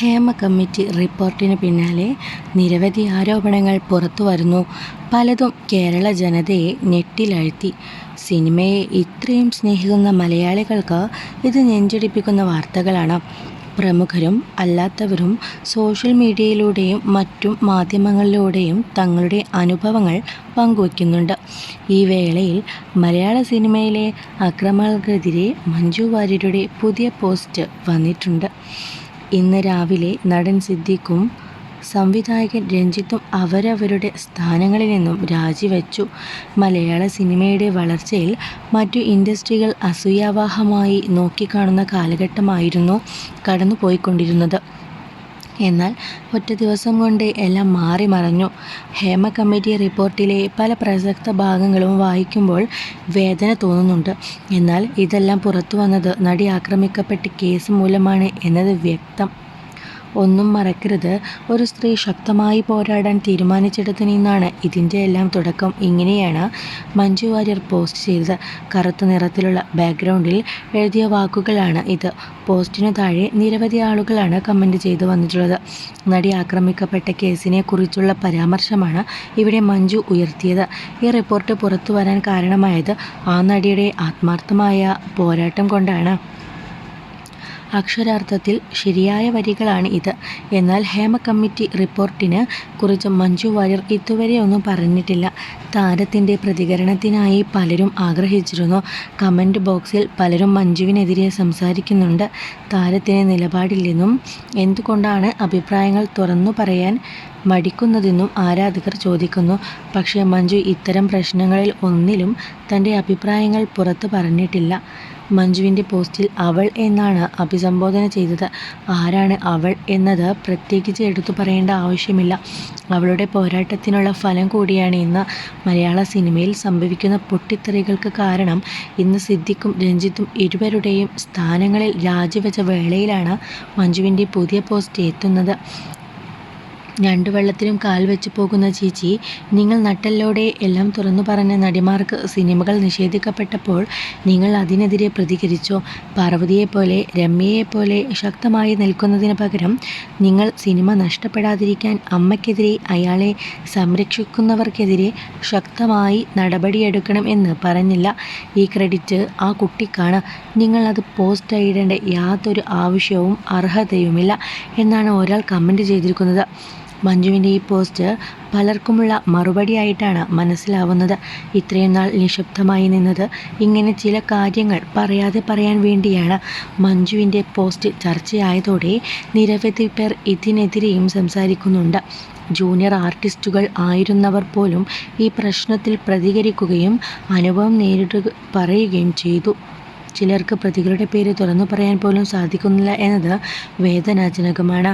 Hema committee റിപ്പോർട്ടിന് പിന്നാലെ നിരവധി ആരോപണങ്ങൾ പുറത്തു വരുന്നു പലതും കേരള ജനതയെ ഞെട്ടിലാഴ്ത്തി. സിനിമയെ ഇത്രയും സ്നേഹിക്കുന്ന മലയാളികൾക്ക് ഇത് നെഞ്ചടിപ്പിക്കുന്ന വാർത്തകളാണ്. പ്രമുഖരും അല്ലാത്തവരും സോഷ്യൽ മീഡിയയിലൂടെയും മറ്റു മാധ്യമങ്ങളിലൂടെയും തങ്ങളുടെ അനുഭവങ്ങൾ പങ്കുവയ്ക്കുന്നുണ്ട്. ഈ വേളയിൽ മലയാള സിനിമയിലെ അക്രമങ്ങൾക്കെതിരെ മഞ്ജു വാര്യരുടെ പുതിയ പോസ്റ്റ് വന്നിട്ടുണ്ട്. ഇന്ന് രാവിലെ നടൻ സിദ്ദിഖും സംവിധായകൻ രഞ്ജിത്തും അവരവരുടെ സ്ഥാനങ്ങളിൽ നിന്നും രാജിവെച്ചു. മലയാള സിനിമയുടെ വളർച്ചയിൽ മറ്റു ഇൻഡസ്ട്രികൾ അസൂയാവാഹമായി നോക്കിക്കാണുന്ന കാലഘട്ടമായിരുന്നു കടന്നുപോയിക്കൊണ്ടിരുന്നത്. എന്നാൽ ഒറ്റ ദിവസം കൊണ്ട് എല്ലാം മാറി മറഞ്ഞു ഹേമ കമ്മിറ്റി റിപ്പോർട്ടിലെ പല പ്രസക്ത ഭാഗങ്ങളും വായിക്കുമ്പോൾ വേദന തോന്നുന്നുണ്ട്. എന്നാൽ ഇതെല്ലാം പുറത്തു വന്നത് നടി ആക്രമിക്കപ്പെട്ട കേസ് മൂലമാണ് എന്നത് വ്യക്തം. ഒന്നും മറക്കരുത് ഒരു സ്ത്രീ ശക്തമായി പോരാടാൻ തീരുമാനിച്ചെടുത്തു നിന്നാണ് ഇതിന്റെ ഇതിന്റെയെല്ലാം തുടക്കം ഇങ്ങനെയാണ് മഞ്ജു വാര്യർ പോസ്റ്റ് ചെയ്തത്. കറുത്ത നിറത്തിലുള്ള ബാക്ക്ഗ്രൗണ്ടിൽ എഴുതിയ വാക്കുകളാണ് ഇത്. പോസ്റ്റിനു താഴെ നിരവധി ആളുകളാണ് കമന്റ് ചെയ്തു വന്നിട്ടുള്ളത്. നടി ആക്രമിക്കപ്പെട്ട കേസിനെ കുറിച്ചുള്ള പരാമർശമാണ് ഇവിടെ മഞ്ജു ഉയർത്തിയത്. ഈ റിപ്പോർട്ട് പുറത്തു വരാൻ കാരണമായത് ആ നടിയുടെ ആത്മാർത്ഥമായ പോരാട്ടം കൊണ്ടാണ്. അക്ഷരാർത്ഥത്തിൽ ശരിയായ വരികളാണ് ഇത്. എന്നാൽ ഹേമ കമ്മിറ്റി റിപ്പോർട്ടിനെ കുറിച്ച് മഞ്ജു വാര്യർ ഇതുവരെ ഒന്നും പറഞ്ഞിട്ടില്ല. താരത്തിന്റെ പ്രതികരണത്തിനായി പലരും ആഗ്രഹിച്ചിരുന്നു. കമന്റ് ബോക്സിൽ പലരും മഞ്ജുവിനെതിരെ സംസാരിക്കുന്നുണ്ട്. താരത്തിന് നിലപാടില്ലെന്നും എന്തുകൊണ്ടാണ് അഭിപ്രായങ്ങൾ തുറന്നുപറയാൻ മടിക്കുന്നതെന്നും ആരാധകർ ചോദിക്കുന്നു. പക്ഷേ മഞ്ജു ഇത്തരം പ്രശ്നങ്ങളിൽ ഒന്നിലും തന്റെ അഭിപ്രായങ്ങൾ പുറത്ത് പറഞ്ഞിട്ടില്ല. മഞ്ജുവിന്റെ പോസ്റ്റിൽ അവൾ എന്നാണ് അഭിസംബോധന ചെയ്തത്. ആരാണ് അവൾ എന്നത് പ്രത്യേകിച്ച് എടുത്തു പറയേണ്ട ആവശ്യമില്ല. അവളുടെ പോരാട്ടത്തിനുള്ള ഫലം കൂടിയാണ് ഇന്ന് മലയാള സിനിമയിൽ സംഭവിക്കുന്ന പൊട്ടിത്തെറികൾക്ക് കാരണം. ഇന്ന് സിദ്ധിക്കും രഞ്ജിത്തും ഇരുവരുടെയും സ്ഥാനങ്ങളിൽ രാജിവെച്ച വേളയിലാണ് മഞ്ജുവിന്റെ പുതിയ പോസ്റ്റ് എത്തുന്നത്. രണ്ടു വെള്ളത്തിലും കാൽ വെച്ച് പോകുന്ന ചേച്ചി, നിങ്ങൾ നട്ടല്ലോടെ എല്ലാം തുറന്നു പറഞ്ഞ നടിമാർക്ക് സിനിമകൾ നിഷേധിക്കപ്പെട്ടപ്പോൾ നിങ്ങൾ അതിനെതിരെ പ്രതികരിച്ചോ? പാർവതിയെപ്പോലെ രമ്യയെപ്പോലെ ശക്തമായി നിൽക്കുന്നതിന് പകരം നിങ്ങൾ സിനിമ നഷ്ടപ്പെടാതിരിക്കാൻ അമ്മയ്ക്കെതിരെ അയാളെ സംരക്ഷിക്കുന്നവർക്കെതിരെ ശക്തമായി നടപടിയെടുക്കണം എന്ന് പറഞ്ഞില്ല. ഈ ക്രെഡിറ്റ് ആ കുട്ടിക്കാണ്. നിങ്ങൾ അത് പോസ്റ്റ് ചെയ്യേണ്ട യാതൊരു ആവശ്യവും അർഹതയുമില്ല എന്നാണ് ഒരാൾ കമന്റ് ചെയ്തിരിക്കുന്നത്. മഞ്ജുവിന്റെ ഈ പോസ്റ്റ് പലർക്കുമുള്ള മറുപടിയായിട്ടാണ് മനസ്സിലാവുന്നത്. ഇത്രയും നാൾ നിശബ്ദമായി നിന്നത് ഇങ്ങനെ ചില കാര്യങ്ങൾ പറയാതെ പറയാൻ വേണ്ടിയാണ്. മഞ്ജുവിന്റെ പോസ്റ്റ് ചർച്ചയായതോടെ നിരവധി പേർ ഇതിനെതിരെയും സംസാരിക്കുന്നുണ്ട്. ജൂനിയർ ആർട്ടിസ്റ്റുകൾ ആയിരുന്നവർ പോലും ഈ പ്രശ്നത്തിൽ പ്രതികരിക്കുകയും അനുഭവം നേരിട്ട് പറയുകയും ചെയ്തു. ചിലർക്ക് പ്രതികളുടെ പേര് തുറന്നു പറയാൻ പോലും സാധിക്കുന്നില്ല എന്നത് വേദനാജനകമാണ്.